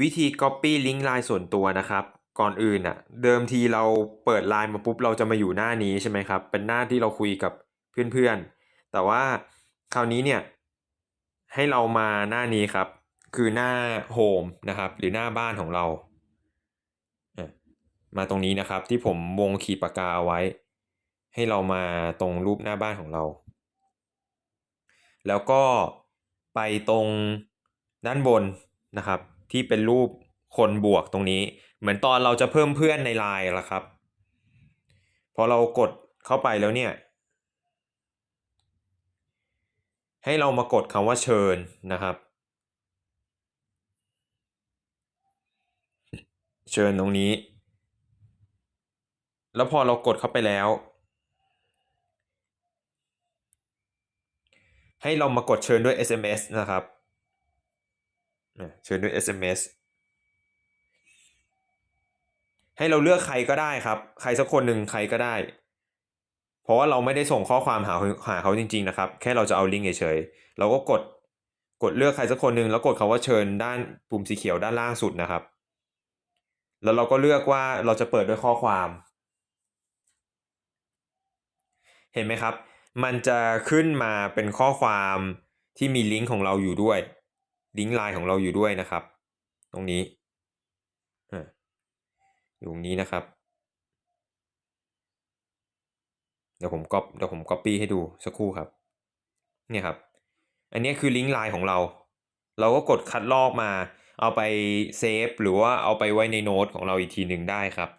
วิธี Copy ลิงก์ไลน์ส่วนตัวนะครับ ก่อนอื่นอะเดิมทีเราเปิดไลน์มาปุ๊บเราจะมาอยู่หน้านี้ใช่ไหมครับ เป็นหน้าที่เราคุยกับเพื่อนๆ แต่ว่าคราวนี้เนี่ยให้เรามาหน้านี้ครับ คือหน้าโฮมนะครับ หรือหน้าบ้านของเรา มาตรงนี้นะครับที่ผมวงขีปากกาเอาไว้ ให้เรามาตรงรูปหน้าบ้านของเรา แล้วก็ไปตรงด้านบนนะครับ ที่เป็นรูปคนบวกตรงนี้ เหมือนตอนเราจะเพิ่มเพื่อนในไลน์ละครับ พอเรากดเข้าไปแล้วเนี่ย ให้เรามากดคำว่าเชิญนะครับ เชิญตรงนี้ แล้วพอเรากดเข้าไปแล้ว ให้เรามากดเชิญด้วย SMS นะครับ เชิญด้วย SMS ให้เราเลือกใครก็ได้ครับ ใครสักคนหนึ่งใครก็ได้ เพราะว่าเราไม่ได้ส่งข้อความหาหาเขาจริง ๆ นะครับ แค่เราจะเอาลิงก์เฉยๆเราก็กดกดเลือกใครสักคนหนึ่งแล้วกดคาว่าเชิญด้านปุ่มสีเขียวด้านล่างสุดนะครับ แล้วเราก็เลือกว่าเราจะเปิดด้วยข้อความ เห็นไหมครับ มันจะขึ้นมาเป็นข้อความที่มีลิงก์ของเราอยู่ด้วย ลิงก์ไลน์ของเราอยู่ด้วยนะครับ ตรงนี้อยู่ตรงนี้นะครับ เดี๋ยวผมก๊อปเดี๋ยวผมก๊อปปี้ให้ดูสักครู่ครับ เนี่ยครับ อันนี้คือลิงก์ไลน์ของเรา เราก็กดคัดลอกมา เอาไปเซฟหรือว่าเอาไปไว้ในโน้ตของเราอีกทีหนึ่งได้ครับ